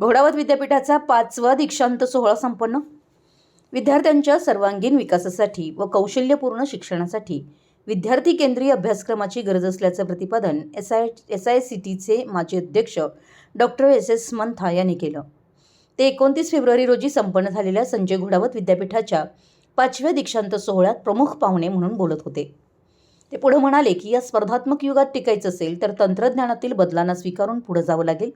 घोडावत विद्यापीठाचा पाचवा दीक्षांत सोहळा संपन्न. विद्यार्थ्यांच्या सर्वांगीण विकासासाठी व कौशल्यपूर्ण शिक्षणासाठी विद्यार्थी केंद्रीय अभ्यासक्रमाची गरज असल्याचं प्रतिपादन S I S I C टीचे माजी अध्यक्ष डॉक्टर एस एस मंथा यांनी केलं. ते एकोणतीस फेब्रुवारी रोजी संपन्न झालेल्या संजय घोडावत विद्यापीठाच्या पाचव्या दीक्षांत सोहळ्यात प्रमुख पाहुणे म्हणून बोलत होते. ते पुढे म्हणाले की या स्पर्धात्मक युगात टिकायचं असेल तर तंत्रज्ञानातील बदलांना स्वीकारून पुढे जावं लागेल.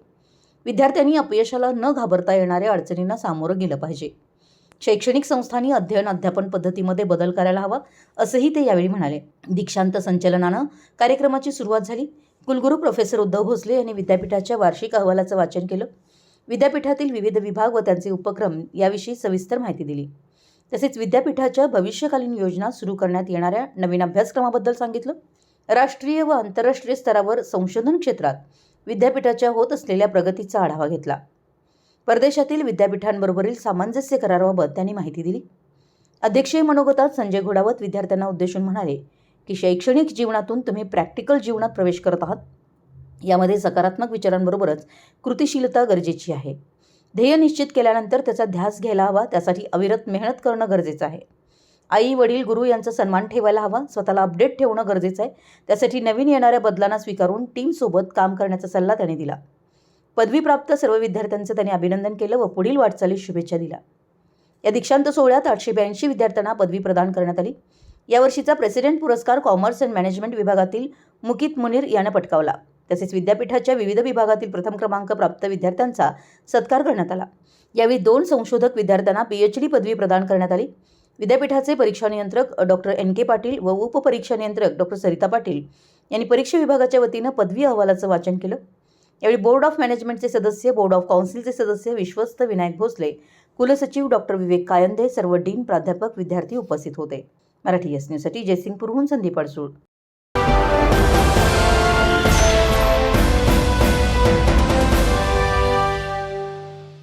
विद्यार्थ्यांनी अपयशाला न घाबरता येणाऱ्या अडचणींना सामोरं गेलं पाहिजे. शैक्षणिक संस्थांनी अध्ययन अध्यापन पद्धतीमध्ये बदल करायला हवा असंही ते यावेळी म्हणाले. दीक्षांत संचलनानं कार्यक्रमाची सुरुवात झाली. कुलगुरू प्रोफेसर उद्धव भोसले यांनी विद्यापीठाच्या वार्षिक अहवालाचं वाचन केलं. विद्यापीठातील विविध विभाग व त्यांचे उपक्रम याविषयी सविस्तर माहिती दिली. तसेच विद्यापीठाच्या भविष्यकालीन योजना सुरू करण्यात येणाऱ्या नवीन अभ्यासक्रमाबद्दल सांगितलं. राष्ट्रीय व आंतरराष्ट्रीय स्तरावर संशोधन क्षेत्रात विद्यापीठाच्या होत असलेल्या प्रगतीचा आढावा घेतला. परदेशातील विद्यापीठांबरोबरील सामंजस्य कराराबाबत त्यांनी माहिती दिली. अध्यक्षीय मनोगतात संजय घोडावत विद्यार्थ्यांना उद्देशून म्हणाले की शैक्षणिक जीवनातून तुम्ही प्रॅक्टिकल जीवनात प्रवेश करत आहात. यामध्ये सकारात्मक विचारांबरोबरच कृतिशीलता गरजेची आहे. ध्येय निश्चित केल्यानंतर त्याचा ध्यास घ्यायला हवा त्यासाठी अविरत मेहनत करणं गरजेचं आहे. आई वडील गुरु यांचा सन्मान ठेवायला हवा. स्वतःला अपडेट ठेवणं गरजेचं आहे. त्यासाठी नवीन येणाऱ्या बदलांना स्वीकारून टीमसोबत काम करण्याचा सल्ला त्यांनी दिला. पदवीप्राप्त सर्व विद्यार्थ्यांचं त्यांनी अभिनंदन केलं व पुढील वाटचालीस शुभेच्छा दिल्या. या दीक्षांत सोहळ्यात आठशे ब्याऐंशी विद्यार्थ्यांना पदवी प्रदान करण्यात आली. यावर्षीचा प्रेसिडेंट पुरस्कार कॉमर्स अँड मॅनेजमेंट विभागातील मुकित मुनीर यानं पटकावला. तसेच विद्यापीठाच्या विविध विभागातील प्रथम क्रमांक प्राप्त विद्यार्थ्यांचा सत्कार करण्यात आला. यावेळी दोन संशोधक विद्यार्थ्यांना पीएच डी पदवी प्रदान करण्यात आली. विद्यापीठाचे परीक्षा नियंत्रक डॉक्टर एन. के. पाटील व उपपरीक्षा नियंत्रक डॉक्टर सरिता पाटील यांनी परीक्षा विभागाच्या वतीनं पदवी अहवालाचं वाचन केलं. यावेळी बोर्ड ऑफ मॅनेजमेंटचे सदस्य बोर्ड ऑफ काउन्सिलचे सदस्य विश्वस्त विनायक भोसले कुलसचिव डॉक्टर विवेक कायंदे सर्व डीन प्राध्यापक विद्यार्थी उपस्थित होते. मराठी एस न्यूजसाठी जयसिंगपूरहून संदीप अडसूळ.